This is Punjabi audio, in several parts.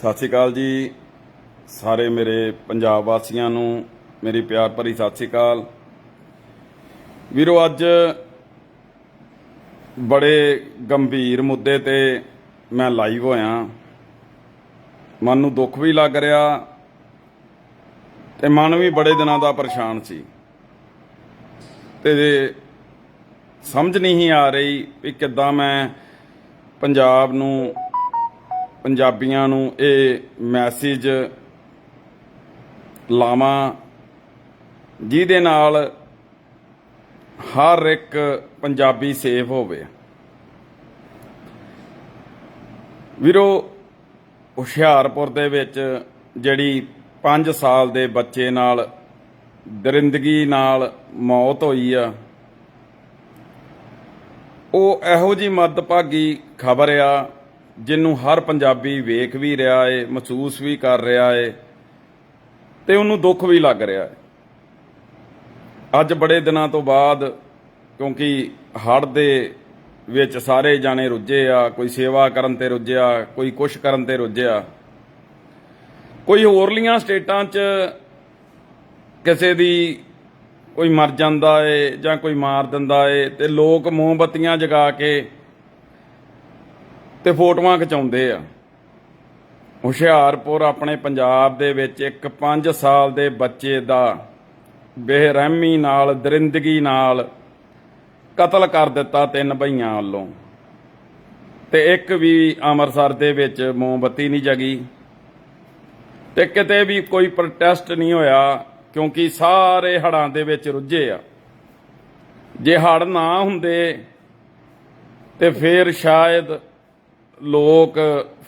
ਸਤਿ ਸ਼੍ਰੀ ਅਕਾਲ ਜੀ। ਸਾਰੇ ਮੇਰੇ ਪੰਜਾਬ ਵਾਸੀਆਂ ਨੂੰ ਮੇਰੀ ਪਿਆਰ ਭਰੀ ਸਤਿ ਸ਼੍ਰੀ ਅਕਾਲ। ਵੀਰੋ, ਅੱਜ ਬੜੇ ਗੰਭੀਰ ਮੁੱਦੇ ਤੇ ਮੈਂ ਲਾਈਵ ਹੋਇਆ। ਮਨ ਨੂੰ ਦੁੱਖ ਵੀ ਲੱਗ ਰਿਹਾ ਤੇ ਮਨ ਵੀ ਬੜੇ ਦਿਨਾਂ ਦਾ ਪਰੇਸ਼ਾਨ ਸੀ। ਤੇ ਸਮਝ ਨਹੀਂ ਆ ਰਹੀ ਵੀ ਕਿੱਦਾਂ ਮੈਂ ਪੰਜਾਬ ਨੂੰ ਪੰਜਾਬੀਆਂ ਨੂੰ ਇਹ ਮੈਸੇਜ ਲਾਵਾਂ, ਜਿਹਦੇ ਨਾਲ ਹਰ ਇੱਕ ਪੰਜਾਬੀ ਸੇਫ ਹੋਵੇ। ਵੀਰੋ, ਹੁਸ਼ਿਆਰਪੁਰ ਦੇ ਵਿੱਚ ਜਿਹੜੀ 5 ਸਾਲ ਦੇ ਬੱਚੇ ਨਾਲ ਦਰਿੰਦਗੀ ਨਾਲ ਮੌਤ ਹੋਈ ਆ, ਉਹ ਇਹੋ ਜੀ ਮੱਦਭਾਗੀ ਖਬਰ ਆ ਜਿਹਨੂੰ ਹਰ ਪੰਜਾਬੀ ਵੇਖ ਵੀ ਰਿਹਾ ਏ, ਮਹਿਸੂਸ ਵੀ ਕਰ ਰਿਹਾ ਏ, ਤੇ ਉਹਨੂੰ ਦੁੱਖ ਵੀ ਲੱਗ ਰਿਹਾ ਏ। ਅੱਜ ਬੜੇ ਦਿਨਾਂ ਤੋਂ ਬਾਅਦ, ਕਿਉਂਕਿ ਹੜ੍ਹ ਦੇ ਵਿੱਚ ਸਾਰੇ ਜਾਣੇ ਰੁੱਝੇ ਆ, ਕੋਈ ਸੇਵਾ ਕਰਨ ਤੇ ਰੁੱਝਿਆ, ਕੋਈ ਕੁਛ ਕਰਨ ਤੇ ਰੁੱਝਿਆ। ਕੋਈ ਹੋਰਲੀਆਂ ਸਟੇਟਾਂ 'ਚ ਕਿਸੇ ਦੀ ਕੋਈ ਮਰ ਜਾਂਦਾ ਏ ਜਾਂ ਕੋਈ ਮਾਰ ਦਿੰਦਾ ਏ, ਤੇ ਲੋਕ ਮੋਮਬੱਤੀਆਂ ਜਗਾ ਕੇ ਤੇ ਫੋਟੋਆਂ ਖਿਚਾਉਂਦੇ ਆ। ਹੁਸ਼ਿਆਰਪੁਰ ਆਪਣੇ ਪੰਜਾਬ ਦੇ ਵਿੱਚ ਇੱਕ 5 ਸਾਲ ਦੇ ਬੱਚੇ ਦਾ ਬੇਰਹਿਮੀ ਨਾਲ, ਦਰਿੰਦਗੀ ਨਾਲ ਕਤਲ ਕਰ ਦਿੱਤਾ ਤਿੰਨ ਭਈਆਂ ਵੱਲੋਂ। ਤੇ ਇੱਕ ਵੀ ਅੰਮ੍ਰਿਤਸਰ ਦੇ ਵਿੱਚ ਮੋਮਬੱਤੀ ਨਹੀਂ ਜਗੀ। ਤੇ ਕਿਤੇ ਵੀ ਕੋਈ ਪ੍ਰੋਟੈਸਟ ਨਹੀਂ ਹੋਇਆ, ਕਿਉਂਕਿ ਸਾਰੇ ਹੜਾਂ ਦੇ ਵਿੱਚ ਰੁੱਝੇ ਆ। ਜੇ ਹੜ ਨਾ ਹੁੰਦੇ ਤੇ ਫਿਰ ਸ਼ਾਇਦ ਲੋਕ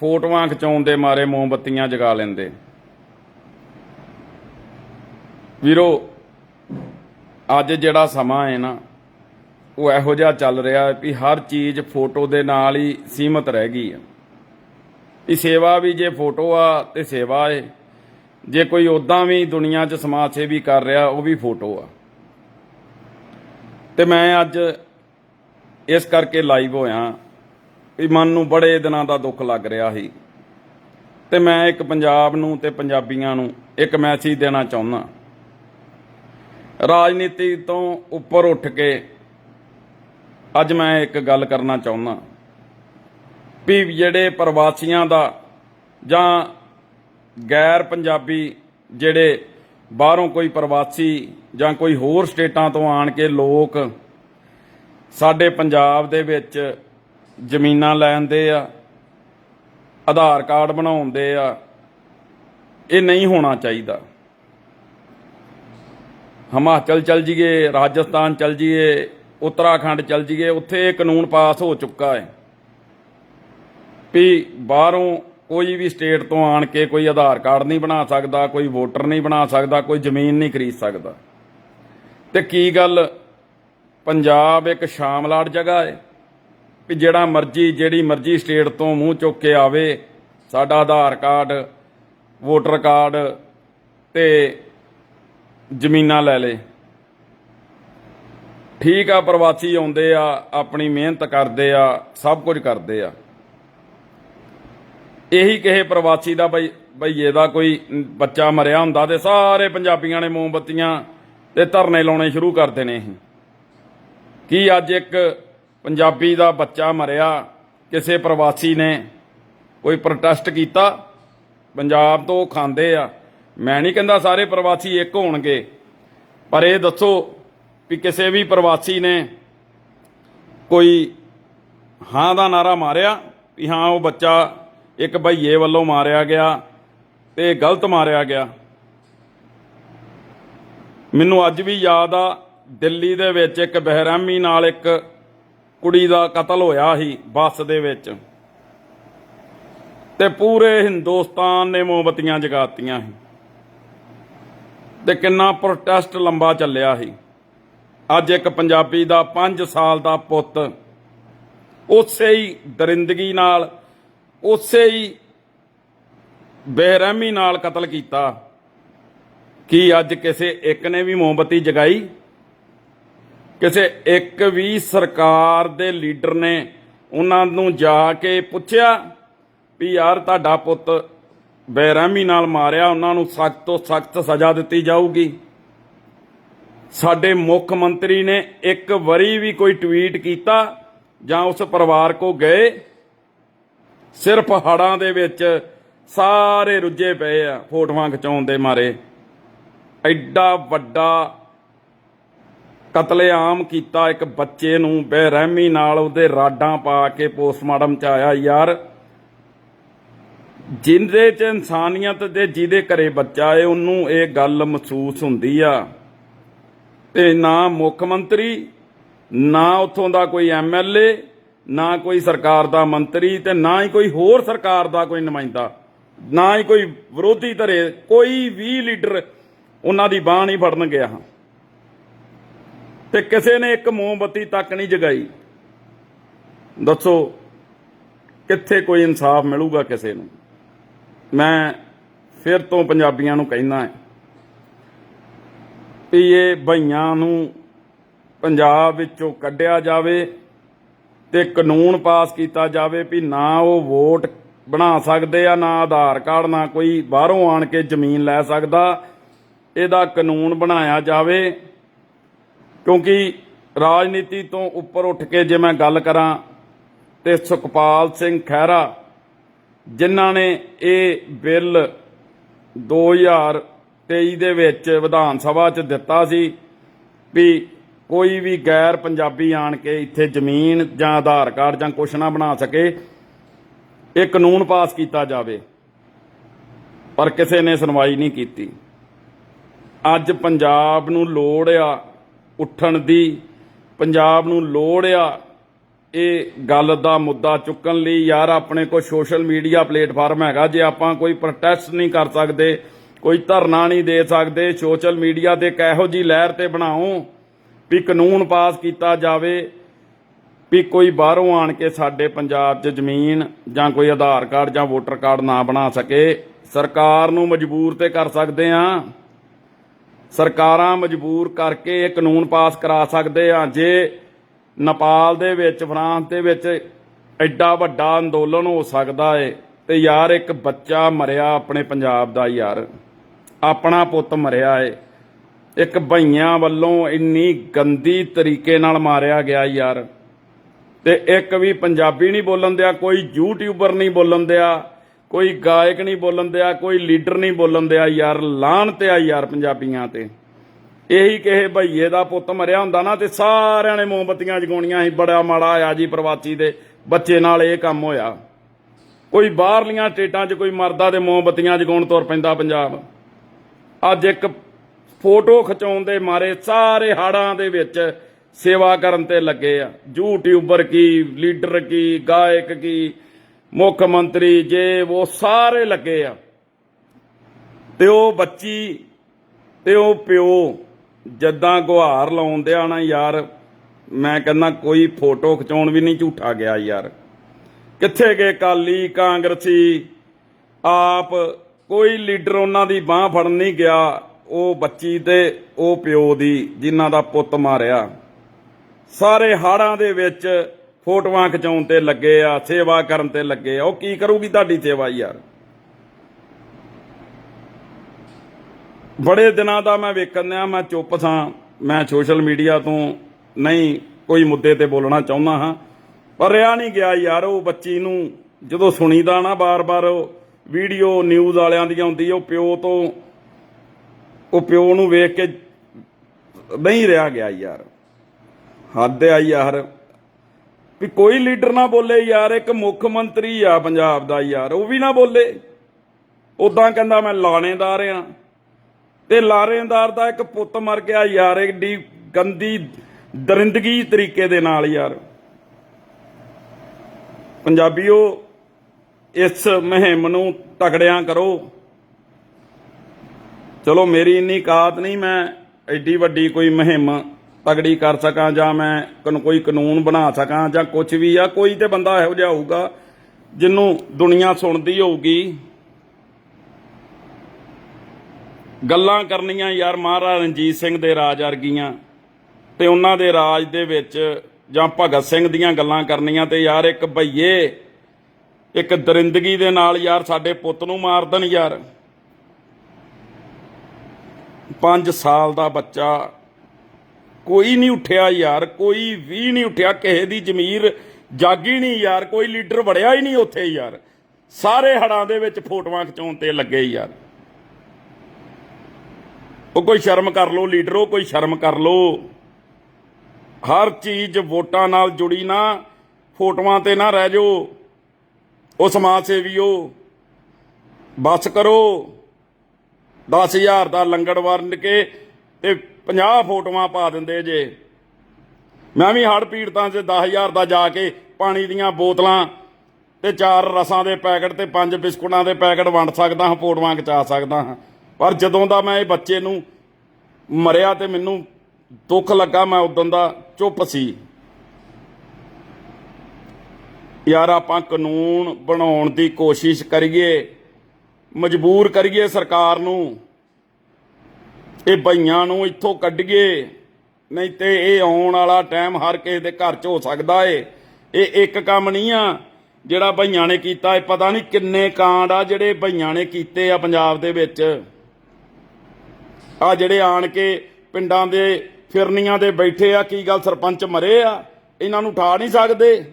ਫੋਟੋਆਂ ਖਿਚਾਉਣ ਦੇ ਮਾਰੇ, ਮੋਮਬੱਤੀਆਂ ਜਗਾ ਲੈਂਦੇ। ਵੀਰੋ, ਅੱਜ ਜਿਹੜਾ ਸਮਾਂ ਹੈ ਨਾ, ਉਹ ਇਹੋ ਜਿਹਾ ਚੱਲ ਰਿਹਾ ਵੀ ਹਰ ਚੀਜ਼ ਫੋਟੋ ਦੇ ਨਾਲ ਹੀ ਸੀਮਤ ਰਹਿ ਗਈ ਹੈ। ਵੀ ਸੇਵਾ ਵੀ ਜੇ ਫੋਟੋ ਆ, ਤੇ ਸੇਵਾ ਏ। ਜੇ ਕੋਈ ਉਦਾਂ ਵੀ ਦੁਨੀਆ 'ਚ ਸਮਾਜ ਸੇਵੀ ਕਰ ਰਿਹਾ, ਉਹ ਵੀ ਫੋਟੋ ਆ। ਤੇ ਮੈਂ ਅੱਜ ਇਸ ਕਰਕੇ ਲਾਈਵ ਹੋਇਆ ਵੀ ਮਨ ਨੂੰ ਬੜੇ ਦਿਨਾਂ ਦਾ ਦੁੱਖ ਲੱਗ ਰਿਹਾ ਸੀ। ਤੇ ਮੈਂ ਇੱਕ ਪੰਜਾਬ ਨੂੰ ਤੇ ਪੰਜਾਬੀਆਂ ਨੂੰ ਇੱਕ ਮੈਸੇਜ ਦੇਣਾ ਚਾਹੁੰਦਾ। ਰਾਜਨੀਤੀ ਤੋਂ ਉੱਪਰ ਉੱਠ ਕੇ ਅੱਜ ਮੈਂ ਇੱਕ ਗੱਲ ਕਰਨਾ ਚਾਹੁੰਦਾ। ਵੀ ਜਿਹੜੇ ਪ੍ਰਵਾਸੀਆਂ ਦਾ ਜਾਂ ਗੈਰ ਪੰਜਾਬੀ ਜਿਹੜੇ ਬਾਹਰੋਂ ਕੋਈ ਪ੍ਰਵਾਸੀ ਜਾਂ ਕੋਈ ਹੋਰ ਸਟੇਟਾਂ ਤੋਂ ਆਣ ਕੇ ਲੋਕ ਸਾਡੇ ਪੰਜਾਬ ਦੇ ਵਿੱਚ ਜ਼ਮੀਨਾਂ ਲੈਂਦੇ ਆ, ਆਧਾਰ ਕਾਰਡ ਬਣਾਉਂਦੇ ਆ, ਇਹ ਨਹੀਂ ਹੋਣਾ ਚਾਹੀਦਾ। ਹਿਮਾਚਲ ਚਲ ਜੀਏ, ਰਾਜਸਥਾਨ ਚਲ ਜੀਏ, ਉੱਤਰਾਖੰਡ ਚਲ ਜੀਏ, ਉੱਥੇ ਇਹ ਕਾਨੂੰਨ ਪਾਸ ਹੋ ਚੁੱਕਾ ਹੈ ਵੀ ਬਾਹਰੋਂ ਕੋਈ ਵੀ ਸਟੇਟ ਤੋਂ ਆਣ ਕੇ ਕੋਈ ਆਧਾਰ ਕਾਰਡ ਨਹੀਂ ਬਣਾ ਸਕਦਾ, ਕੋਈ ਵੋਟਰ ਨਹੀਂ ਬਣਾ ਸਕਦਾ, ਕੋਈ ਜ਼ਮੀਨ ਨਹੀਂ ਖਰੀਦ ਸਕਦਾ। ਤੇ ਕੀ ਗੱਲ? ਪੰਜਾਬ ਇੱਕ ਸ਼ਾਮਲਾਟ ਜਗ੍ਹਾ ਹੈ। ਵੀ ਜਿਹੜਾ ਮਰਜ਼ੀ, ਜਿਹੜੀ ਮਰਜ਼ੀ ਸਟੇਟ ਤੋਂ ਮੂੰਹ ਚੁੱਕ ਕੇ ਆਵੇ, ਸਾਡਾ ਆਧਾਰ ਕਾਰਡ, ਵੋਟਰ ਕਾਰਡ ਤੇ ਜ਼ਮੀਨਾਂ ਲੈ ਲੇ। ਠੀਕ ਆ, ਪ੍ਰਵਾਸੀ ਆਉਂਦੇ ਆ, ਆਪਣੀ ਮਿਹਨਤ ਕਰਦੇ ਆ, ਸਭ ਕੁਝ ਕਰਦੇ ਆ। ਇਹੀ ਕਿਸੇ ਪ੍ਰਵਾਸੀ ਦਾ ਬਈ ਬਈ ਦਾ ਕੋਈ ਬੱਚਾ ਮਰਿਆ ਹੁੰਦਾ ਤੇ ਸਾਰੇ ਪੰਜਾਬੀਆਂ ਨੇ ਮੋਮਬੱਤੀਆਂ ਤੇ ਧਰਨੇ ਲਾਉਣੇ ਸ਼ੁਰੂ ਕਰ ਦੇਣੇ ਸੀ। ਕੀ ਅੱਜ ਇੱਕ ਪੰਜਾਬੀ ਦਾ ਬੱਚਾ ਮਰਿਆ, ਕਿਸੇ ਪ੍ਰਵਾਸੀ ਨੇ ਕੋਈ ਪ੍ਰੋਟੈਸਟ ਕੀਤਾ, ਪੰਜਾਬ ਤੋਂ ਉਹ ਖਾਂਦੇ ਆ। ਮੈਂ ਨਹੀਂ ਕਹਿੰਦਾ ਸਾਰੇ ਪ੍ਰਵਾਸੀ ਇੱਕ ਹੋਣਗੇ, ਪਰ ਇਹ ਦੱਸੋ ਵੀ ਕਿਸੇ ਵੀ ਪ੍ਰਵਾਸੀ ਨੇ ਕੋਈ ਹਾਂ ਦਾ ਨਾਰਾ ਮਾਰਿਆ ਵੀ ਹਾਂ, ਉਹ ਬੱਚਾ ਇੱਕ ਭਈਏ ਵੱਲੋਂ ਮਾਰਿਆ ਗਿਆ ਤੇ ਗਲਤ ਮਾਰਿਆ ਗਿਆ। ਮੈਨੂੰ ਅੱਜ ਵੀ ਯਾਦ ਆ, ਦਿੱਲੀ ਦੇ ਵਿੱਚ ਇੱਕ ਬਹਿਰਾਮੀ ਨਾਲ ਇੱਕ ਕੁੜੀ ਦਾ ਕਤਲ ਹੋਇਆ ਸੀ ਬੱਸ ਦੇ ਵਿੱਚ। ਤੇ ਪੂਰੇ ਹਿੰਦੁਸਤਾਨ ਨੇ ਮੋਮਬਤੀਆਂ ਜਗਾਤੀਆਂ ਸੀ। ਤੇ ਕਿੰਨਾ ਪ੍ਰੋਟੈਸਟ ਲੰਬਾ ਚੱਲਿਆ ਸੀ। ਅੱਜ ਇੱਕ ਪੰਜਾਬੀ ਦਾ 5 ਸਾਲ ਦਾ ਪੁੱਤ ਉਸੇ ਹੀ ਦਰਿੰਦਗੀ ਨਾਲ, ਉਸੇ ਹੀ ਬੇਰਹਿਮੀ ਨਾਲ ਕਤਲ ਕੀਤਾ। ਕੀ ਅੱਜ ਕਿਸੇ ਇੱਕ ਨੇ ਵੀ ਮੋਮਬਤੀ ਜਗਾਈ? ਕਿਸੇ ਇੱਕ ਵੀ ਸਰਕਾਰ ਦੇ ਲੀਡਰ ਨੇ ਉਹਨਾਂ ਨੂੰ ਜਾ ਕੇ ਪੁੱਛਿਆ ਵੀ ਯਾਰ ਤੁਹਾਡਾ ਪੁੱਤ ਬੇਰਹਿਮੀ ਨਾਲ ਮਾਰਿਆ, ਉਹਨਾਂ ਨੂੰ ਸਖਤ ਤੋਂ ਸਖਤ ਸਜ਼ਾ ਦਿੱਤੀ ਜਾਊਗੀ। ਸਾਡੇ ਮੁੱਖ ਮੰਤਰੀ ਨੇ ਇੱਕ ਵਾਰੀ ਵੀ ਕੋਈ ਟਵੀਟ ਕੀਤਾ ਜਾਂ ਉਸ ਪਰਿਵਾਰ ਕੋ ਗਏ, ਸਿਰਫ ਹੜਾਂ ਦੇ ਵਿੱਚ ਸਾਰੇ ਰੁੱਝੇ ਪਏ ਆ, ਫੋਟੋਆਂ ਖਿਚਾਉਣ ਦੇ ਮਾਰੇ। ਐਡਾ ਵੱਡਾ ਕਤਲੇਆਮ ਕੀਤਾ ਇੱਕ ਬੱਚੇ ਨੂੰ, ਬੇਰਹਿਮੀ ਨਾਲ ਉਹਦੇ ਰਾਡਾਂ ਪਾ ਕੇ ਪੋਸਟਮਾਰਟਮ ਚ ਆਇਆ ਯਾਰ। ਜਿੰਦੇ ਚ ਇਨਸਾਨੀਅਤ ਦੇ ਜਿਹਦੇ ਘਰੇ ਬੱਚਾ ਏ, ਉਹਨੂੰ ਇਹ ਗੱਲ ਮਹਿਸੂਸ ਹੁੰਦੀ ਆ। ਤੇ ਨਾ ਮੁੱਖ ਮੰਤਰੀ, ਨਾ ਉਥੋਂ ਦਾ ਕੋਈ ਐਮਐਲਏ ਨਾ ਕੋਈ ਸਰਕਾਰ ਦਾ ਮੰਤਰੀ ਤੇ ਨਾ ਹੀ ਕੋਈ ਹੋਰ ਸਰਕਾਰ ਦਾ ਕੋਈ ਨੁਮਾਇੰਦਾ, ਨਾ ਹੀ ਕੋਈ ਵਿਰੋਧੀ ਧਰੇ ਕੋਈ ਵੀ ਲੀਡਰ ਉਹਨਾਂ ਦੀ ਬਾਹ ਨਹੀਂ ਫੜਨ ਗਿਆ। ਤੇ ਕਿਸੇ ਨੇ ਇੱਕ ਮੋਮਬੱਤੀ ਤੱਕ ਨਹੀਂ ਜਗਾਈ। ਦੱਸੋ, ਕਿੱਥੇ ਕੋਈ ਇਨਸਾਫ ਮਿਲੂਗਾ ਕਿਸੇ ਨੂੰ? ਮੈਂ ਫਿਰ ਤੋਂ ਪੰਜਾਬੀਆਂ ਨੂੰ ਕਹਿਣਾ ਹੈ ਵੀ ਇਹ ਭਈਆਂ ਨੂੰ ਪੰਜਾਬ ਵਿੱਚੋਂ ਕੱਢਿਆ ਜਾਵੇ ਤੇ ਕਾਨੂੰਨ ਪਾਸ ਕੀਤਾ ਜਾਵੇ ਵੀ ਨਾ ਉਹ ਵੋਟ ਬਣਾ ਸਕਦੇ ਆ, ਨਾ ਆਧਾਰ ਕਾਰਡ, ਨਾ ਕੋਈ ਬਾਹਰੋਂ ਆਣ ਕੇ ਜ਼ਮੀਨ ਲੈ ਸਕਦਾ। ਇਹਦਾ ਕਾਨੂੰਨ ਬਣਾਇਆ ਜਾਵੇ ਕਿਉਂਕਿ ਰਾਜਨੀਤੀ ਤੋਂ ਉੱਪਰ ਉੱਠ ਕੇ ਜੇ ਮੈਂ ਗੱਲ ਕਰਾਂ ਤੇ ਸੁਖਪਾਲ ਸਿੰਘ ਖਹਿਰਾ, ਜਿਨ੍ਹਾਂ ਨੇ ਇਹ ਬਿੱਲ 2023 ਦੇ ਵਿੱਚ ਵਿਧਾਨ ਸਭਾ 'ਚ ਦਿੱਤਾ ਸੀ ਵੀ ਕੋਈ ਵੀ ਗੈਰ ਪੰਜਾਬੀ ਆਣ ਕੇ ਇੱਥੇ ਜ਼ਮੀਨ ਜਾਂ ਆਧਾਰ ਕਾਰਡ ਜਾਂ ਕੁਛ ਨਾ ਬਣਾ ਸਕੇ, ਇਹ ਕਾਨੂੰਨ ਪਾਸ ਕੀਤਾ ਜਾਵੇ। ਪਰ ਕਿਸੇ ਨੇ ਸੁਣਵਾਈ ਨਹੀਂ ਕੀਤੀ। ਅੱਜ ਪੰਜਾਬ ਨੂੰ ਲੋੜ ਆ ਉੱਠਣ ਦੀ ਪੰਜਾਬ ਨੂੰ ਲੋੜ ਆ ਇਹ ਗੱਲ ਦਾ ਮੁੱਦਾ ਚੁੱਕਣ ਲਈ। ਯਾਰ, ਆਪਣੇ ਕੋਲ ਸੋਸ਼ਲ ਮੀਡੀਆ ਪਲੇਟਫਾਰਮ ਹੈਗਾ। ਜੇ ਆਪਾਂ ਕੋਈ ਪ੍ਰੋਟੈਸਟ ਨਹੀਂ ਕਰ ਸਕਦੇ, ਕੋਈ ਧਰਨਾ ਨਹੀਂ ਦੇ ਸਕਦੇ ਸੋਸ਼ਲ ਮੀਡੀਆ ਤੇ ਕਿਹੋ ਜੀ ਲਹਿਰ ਤੇ ਬਣਾਓ ਵੀ ਕਾਨੂੰਨ ਪਾਸ ਕੀਤਾ ਜਾਵੇ, ਵੀ ਕੋਈ ਬਾਹਰੋਂ ਆਣ ਕੇ ਸਾਡੇ ਪੰਜਾਬ 'ਚ ਜ਼ਮੀਨ ਜਾਂ ਕੋਈ ਆਧਾਰ ਕਾਰਡ ਜਾਂ ਵੋਟਰ ਕਾਰਡ ਨਾ ਬਣਾ ਸਕੇ। ਸਰਕਾਰ ਨੂੰ ਮਜਬੂਰ ਤੇ ਕਰ ਸਕਦੇ ਆ। ਸਰਕਾਰਾਂ ਮਜਬੂਰ ਕਰਕੇ ਇਹ ਕਾਨੂੰਨ ਪਾਸ ਕਰਾ ਸਕਦੇ ਆ। ਜੇ ਨੇਪਾਲ ਦੇ ਵਿੱਚ, ਫਰਾਂਸ ਦੇ ਵਿੱਚ ਐਡਾ ਵੱਡਾ ਅੰਦੋਲਨ ਹੋ ਸਕਦਾ ਏ, ਤੇ ਯਾਰ ਇੱਕ ਬੱਚਾ ਮਰਿਆ ਆਪਣੇ ਪੰਜਾਬ ਦਾ ਯਾਰ। ਆਪਣਾ ਪੁੱਤ ਮਰਿਆ ਏ। ਇੱਕ ਭਈਆਂ ਵੱਲੋਂ ਇੰਨੀ ਗੰਦੀ ਤਰੀਕੇ ਨਾਲ ਮਾਰਿਆ ਗਿਆ ਯਾਰ। ਤੇ ਇੱਕ ਵੀ ਪੰਜਾਬੀ ਨਹੀਂ ਬੋਲਣ ਦਿਆ, ਕੋਈ ਯੂਟਿਊਬਰ ਨਹੀਂ ਬੋਲਣ ਦਿਆ। ਕੋਈ ਗਾਇਕ ਨਹੀਂ ਬੋਲਣ ਦਿਆ, ਕੋਈ ਲੀਡਰ ਨਹੀਂ ਬੋਲਣ ਦਿਆ ਯਾਰ, ਲਾਹਣ ਤੇ ਆ ਯਾਰ ਪੰਜਾਬੀਆਂ ਤੇ। ਇਹੀ ਕਿਸੇ ਭਈਏ ਦਾ ਪੁੱਤ ਮਰਿਆ ਹੁੰਦਾ ਨਾ ਤੇ ਸਾਰਿਆਂ ਨੇ ਮੋਮਬੱਤੀਆਂ ਜਗਾਉਣੀਆਂ ਸੀ, ਬੜਾ ਮਾੜਾ ਆਇਆ ਜੀ ਪ੍ਰਵਾਸੀ ਦੇ, ਬੱਚੇ ਨਾਲ ਇਹ ਕੰਮ ਹੋਇਆ। ਕੋਈ ਬਾਹਰਲੀਆਂ ਸਟੇਟਾਂ 'ਚ ਕੋਈ ਮਰਦਾ ਤੇ ਮੋਮਬੱਤੀਆਂ ਜਗਾਉਣ ਤੁਰ ਪੈਂਦਾ ਪੰਜਾਬ। ਅੱਜ ਇੱਕ ਫੋਟੋ ਖਿਚਾਉਣ ਦੇ ਮਾਰੇ ਸਾਰੇ ਹਾੜਾਂ ਦੇ ਵਿੱਚ ਸੇਵਾ ਕਰਨ ਤੇ ਲੱਗੇ ਆ। ਯੂਟਿਊਬਰ ਕੀ, ਲੀਡਰ ਕੀ, ਗਾਇਕ ਕੀ ਮੁੱਖ ਮੰਤਰੀ ਜੇ ਉਹ ਸਾਰੇ ਲੱਗੇ ਆ, ਤੇ ਉਹ ਬੱਚੀ ਤੇ ਉਹ ਪਿਓ ਜਦਾਂ ਗੁਹਾਰ ਲਾਉਂਦੇ ਆ ਨਾ ਯਾਰ, ਮੈਂ ਕਹਿੰਦਾ ਕੋਈ ਫੋਟੋ ਖਿਚਾਉਣ ਵੀ ਨਹੀਂ ਝੂਠਾ ਗਿਆ ਯਾਰ। ਕਿੱਥੇ ਗਏ ਕਾਲੀ ਕਾਂਗਰਸੀ? ਆਪ ਕੋਈ ਲੀਡਰ ਉਹਨਾਂ ਦੀ ਬਾਹ ਫੜਨ ਨਹੀਂ ਗਿਆ, ਉਹ ਬੱਚੀ ਤੇ ਉਹ ਪਿਓ ਦੀ ਜਿਨ੍ਹਾਂ ਦਾ ਪੁੱਤ ਮਾਰਿਆ। ਸਾਰੇ ਹਾੜਾਂ ਦੇ ਵਿੱਚ ਫੋਟੋਆਂ ਖਿਚਾਉਣ ਤੇ ਲੱਗੇ ਆ, ਸੇਵਾ ਕਰਨ ਤੇ ਲੱਗੇ ਆ। ਉਹ ਕੀ ਕਰੂਗੀ ਤੁਹਾਡੀ ਸੇਵਾ ਯਾਰ? ਬੜੇ ਦਿਨਾਂ ਦਾ ਮੈਂ ਵੇਖਣ ਆ ਮੈਂ ਚੁੱਪ ਸਾਂ। ਮੈਂ ਸੋਸ਼ਲ ਮੀਡੀਆ ਤੋਂ ਨਹੀਂ ਕੋਈ ਮੁੱਦੇ ਤੇ ਬੋਲਣਾ ਚਾਹੁੰਦਾ ਹਾਂ। ਪਰ ਰਿਆ ਨਹੀਂ ਗਿਆ ਯਾਰ, ਉਹ ਬੱਚੀ ਨੂੰ ਜਦੋਂ ਸੁਣੀਦਾ ਨਾ ਬਾਰ-ਬਾਰ ਵੀਡੀਓ ਨਿਊਜ਼ ਵਾਲਿਆਂ ਦੀ ਆਉਂਦੀ ਉਹ ਪਿਓ ਤੋਂ, ਉਹ ਪਿਓ ਨੂੰ ਵੇਖ ਕੇ ਨਹੀਂ ਰਿਹਾ ਗਿਆ ਯਾਰ। ਹੱਦ ਆ ਯਾਰ। ਵੀ ਕੋਈ ਲੀਡਰ ਨਾ ਬੋਲੇ, ਯਾਰ ਇੱਕ ਮੁੱਖ ਮੰਤਰੀ ਆ ਪੰਜਾਬ ਦਾ, ਯਾਰ, ਉਹ ਵੀ ਨਾ ਬੋਲੇ। ਉਦਾਂ ਕਹਿੰਦਾ ਮੈਂ ਲਾਣੇਦਾਰ ਆ। ਤੇ ਲਾਰੇਦਾਰ ਦਾ ਇੱਕ ਪੁੱਤ ਮਰ ਗਿਆ, ਯਾਰ, ਏਡੀ ਗੰਦੀ ਦਰਿੰਦਗੀ ਤਰੀਕੇ ਦੇ ਨਾਲ, ਯਾਰ। ਪੰਜਾਬੀਓ, ਇਸ ਮੁਹਿੰਮ ਨੂੰ ਤਕੜਿਆਂ ਕਰੋ। ਚਲੋ, ਮੇਰੀ ਇੰਨੀ ਕਾਤ ਨਹੀਂ, ਮੈਂ ਐਡੀ ਵੱਡੀ ਕੋਈ ਮੁਹਿੰਮ ਤਗੜੀ ਕਰ ਸਕਾਂ ਜਾਂ ਮੈਂ ਕੋਈ ਕਾਨੂੰਨ ਬਣਾ ਸਕਾਂ ਜਾਂ ਕੁਝ ਵੀ ਆ, ਕੋਈ ਤੇ ਬੰਦਾ ਇਹੋ ਜਿਹਾ ਹੋਊਗਾ ਜਿਹਨੂੰ ਦੁਨੀਆ ਸੁਣਦੀ ਹੋਊਗੀ। ਗੱਲਾਂ ਕਰਨੀਆਂ ਯਾਰ ਮਹਾਰਾਜਾ ਰਣਜੀਤ ਸਿੰਘ ਦੇ ਰਾਜ ਵਰਗੀਆਂ ਤੇ ਉਹਨਾਂ ਦੇ ਰਾਜ ਦੇ ਵਿੱਚ ਜਾਂ ਭਗਤ ਸਿੰਘ ਦੀਆਂ ਗੱਲਾਂ ਕਰਨੀਆਂ ਤੇ ਯਾਰ ਇੱਕ ਭਈਏ ਇੱਕ ਦਰਿੰਦਗੀ ਦੇ ਨਾਲ ਯਾਰ ਸਾਡੇ ਪੁੱਤ ਨੂੰ ਮਾਰ ਦੇਣ ਯਾਰ। 5 ਸਾਲ ਦਾ ਬੱਚਾ ਕੋਈ ਨਹੀਂ ਉੱਠਿਆ ਯਾਰ, ਕੋਈ ਵੀ ਨਹੀਂ ਉੱਠਿਆ, ਕਿਸੇ ਦੀ ਜ਼ਮੀਰ ਜਾਗੀ ਨਹੀਂ ਯਾਰ, ਕੋਈ ਲੀਡਰ ਵੜਿਆ ਹੀ ਨਹੀਂ ਉੱਥੇ ਯਾਰ। ਸਾਰੇ ਹੜਾਂ ਦੇ ਵਿੱਚ ਫੋਟੋਆਂ ਖਿਚਾਉਣ ਤੇ ਲੱਗੇ ਯਾਰ। ਉਹ ਕੋਈ ਸ਼ਰਮ ਕਰ ਲੋ ਲੀਡਰੋ ਕੋਈ ਸ਼ਰਮ ਕਰ ਲੋ ਹਰ ਚੀਜ਼ ਵੋਟਾਂ ਨਾਲ ਜੁੜੀ ਨਾ, ਫੋਟੋਆਂ ਤੇ ਨਾ ਰਹਿ ਜਾਓ। ਉਹ ਸਮਾਜ ਸੇਵੀਓ, ਬਸ ਕਰੋ। 10000 ਦਾ ਲੰਗੜ ਵਰਨ ਕੇ ਤੇ 50 ਫੋਟੋਆਂ ਪਾ ਦਿੰਦੇ ਜੇ। ਮੈਂ ਵੀ ਹੜ ਪੀੜਤਾਂ 'ਚ 10000 ਦਾ ਜਾ ਕੇ ਪਾਣੀ ਦੀਆਂ ਬੋਤਲਾਂ ਤੇ ਚਾਰ ਰਸਾਂ ਦੇ ਪੈਕਟ ਤੇ ਪੰਜ ਬਿਸਕੁਟਾਂ ਦੇ ਪੈਕਟ ਵੰਡ ਸਕਦਾ ਹਾਂ, ਫੋਟੋਆਂ ਖਿਚਾ ਸਕਦਾ ਹਾਂ। ਪਰ ਜਦੋਂ ਦਾ ਮੈਂ ਇਹ ਬੱਚੇ ਨੂੰ ਮਰਿਆ ਤੇ ਮੈਨੂੰ ਦੁੱਖ ਲੱਗਾ, ਮੈਂ ਉਦੋਂ ਦਾ ਚੁੱਪ ਸੀ। ਯਾਰ ਆਪਾਂ ਕਾਨੂੰਨ ਬਣਾਉਣ ਦੀ ਕੋਸ਼ਿਸ਼ ਕਰੀਏ, ਮਜਬੂਰ ਕਰੀਏ ਸਰਕਾਰ ਨੂੰ। ਇਹ ਬਈਆਂ ਨੂੰ ਇੱਥੋਂ ਕੱਢੀਏ, ਨਹੀਂ ਤੇ ਇਹ ਆਉਣ ਵਾਲਾ ਟਾਈਮ ਹਰ ਕਿਸੇ ਦੇ ਘਰ 'ਚ ਹੋ ਸਕਦਾ ਏ। ਇਹ ਇੱਕ ਕੰਮ ਨਹੀਂ ਆ, ਜਿਹੜਾ ਬਈਆਂ ਨੇ ਕੀਤਾ ਇਹ ਪਤਾ ਨਹੀਂ ਕਿੰਨੇ ਕਾਂਡ ਆ ਜਿਹੜੇ ਬਈਆਂ ਨੇ ਕੀਤੇ ਆ ਪੰਜਾਬ ਦੇ ਵਿੱਚ। ਆ ਜਿਹੜੇ ਆਣ ਕੇ ਪਿੰਡਾਂ ਦੇ ਫਿਰਨੀਆਂ ਦੇ ਬੈਠੇ ਆ, ਕੀ ਗੱਲ ਸਰਪੰਚ ਮਰੇ ਆ? ਇਹਨਾਂ ਨੂੰ ਠਾ ਨਹੀਂ ਸਕਦੇ?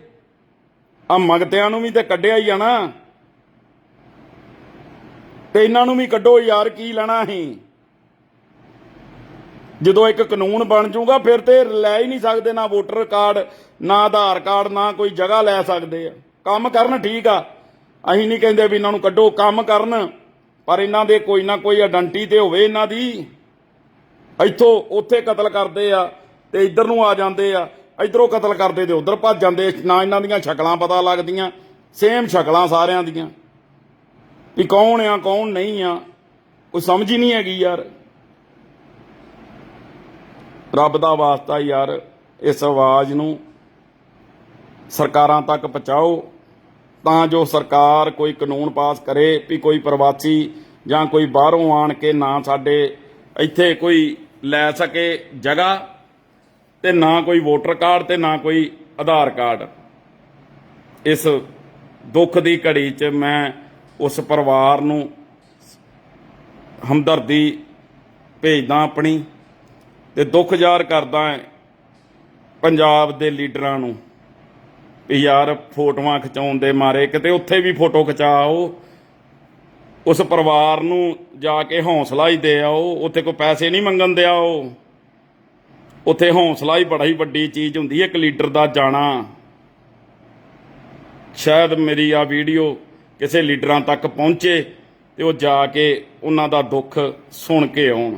ਆ ਮਗਤਿਆਂ ਨੂੰ ਵੀ ਤੇ ਕੱਢਿਆ ਹੀ ਆ ਨਾ। ਤੇ ਇਹਨਾਂ ਨੂੰ ਵੀ ਕੱਢੋ ਯਾਰ, ਕੀ ਲੈਣਾ ਅਸੀਂ? ਜਦੋਂ ਇੱਕ ਕਾਨੂੰਨ ਬਣ ਜਾਊਗਾ, ਫਿਰ ਤੇ ਲੈ ਹੀ ਨਹੀਂ ਸਕਦੇ ਨਾ ਵੋਟਰ ਕਾਰਡ, ਨਾ ਆਧਾਰ ਕਾਰਡ, ਨਾ ਕੋਈ ਜਗ੍ਹਾ ਲੈ ਸਕਦੇ ਆ। ਕੰਮ ਕਰਨ ਠੀਕ ਆ। ਅਸੀਂ ਨਹੀਂ ਕਹਿੰਦੇ ਵੀ ਇਹਨਾਂ ਨੂੰ ਕੱਢੋ, ਕੰਮ ਕਰਨ। ਪਰ ਇਹਨਾਂ ਦੇ ਕੋਈ ਨਾ ਕੋਈ ਆਇਡੈਂਟੀ ਤੇ ਹੋਵੇ ਇਹਨਾਂ ਦੀ। ਇੱਥੋਂ ਉੱਥੇ ਕਤਲ ਕਰਦੇ ਆ ਤੇ ਇੱਧਰ ਨੂੰ ਆ ਜਾਂਦੇ ਆ। ਇੱਧਰੋਂ ਕਤਲ ਕਰਦੇ ਤੇ ਉੱਧਰ ਭੱਜ ਜਾਂਦੇ। ਨਾ ਇਹਨਾਂ ਦੀਆਂ ਸ਼ਕਲਾਂ ਪਤਾ ਲੱਗਦੀਆਂ। ਸੇਮ ਸ਼ਕਲਾਂ ਸਾਰਿਆਂ ਦੀਆਂ। ਵੀ ਕੌਣ ਆ, ਕੌਣ ਨਹੀਂ ਆ। ਕੋਈ ਸਮਝ ਹੀ ਨਹੀਂ ਹੈਗੀ ਯਾਰ। ਰੱਬ ਦਾ ਵਾਸਤਾ ਯਾਰ, ਇਸ ਆਵਾਜ਼ ਨੂੰ ਸਰਕਾਰਾਂ ਤੱਕ ਪਹੁੰਚਾਓ, ਤਾਂ ਜੋ ਸਰਕਾਰ ਕੋਈ ਕਾਨੂੰਨ ਪਾਸ ਕਰੇ ਵੀ ਕੋਈ ਪ੍ਰਵਾਸੀ ਜਾਂ ਕੋਈ ਬਾਹਰੋਂ ਆਣ ਕੇ ਨਾ ਸਾਡੇ ਇੱਥੇ ਕੋਈ ਲੈ ਸਕੇ ਜਗ੍ਹਾ ਤੇ ਨਾ ਕੋਈ ਵੋਟਰ ਕਾਰਡ ਤੇ ਨਾ ਕੋਈ ਆਧਾਰ ਕਾਰਡ। ਇਸ ਦੁੱਖ ਦੀ ਘੜੀ 'ਚ ਮੈਂ ਉਸ ਪਰਿਵਾਰ ਨੂੰ ਹਮਦਰਦੀ ਭੇਜਦਾ ਆਪਣੀ। ਤੇ ਦੁੱਖ ਜ਼ਾਹਰ ਕਰਦਾ ਹਾਂ ਪੰਜਾਬ ਦੇ ਲੀਡਰਾਂ ਨੂੰ ਵੀ ਯਾਰ ਫੋਟੋਆਂ ਖਿਚਾਉਣ ਦੇ ਮਾਰੇ, ਕਿਤੇ ਉੱਥੇ ਵੀ ਫੋਟੋ ਖਿਚਾਓ, ਉਸ ਪਰਿਵਾਰ ਨੂੰ ਜਾ ਕੇ ਹੌਸਲਾ ਹੀ ਦੇ ਆਓ, ਉੱਥੇ ਕੋਈ ਪੈਸੇ ਨਹੀਂ ਮੰਗਣ ਦੇ ਆਓ। ਉੱਥੇ ਹੌਸਲਾ ਹੀ ਬੜਾ ਹੀ ਵੱਡੀ ਚੀਜ਼ ਹੁੰਦੀ ਹੈ, ਇੱਕ ਲੀਡਰ ਦਾ ਜਾਣਾ। ਸ਼ਾਇਦ ਮੇਰੀ ਆ ਵੀਡੀਓ ਕਿਸੇ ਲੀਡਰਾਂ ਤੱਕ ਪਹੁੰਚੇ ਤੇ ਉਹ ਜਾ ਕੇ ਉਹਨਾਂ ਦਾ ਦੁੱਖ ਸੁਣ ਕੇ ਆਉਣ।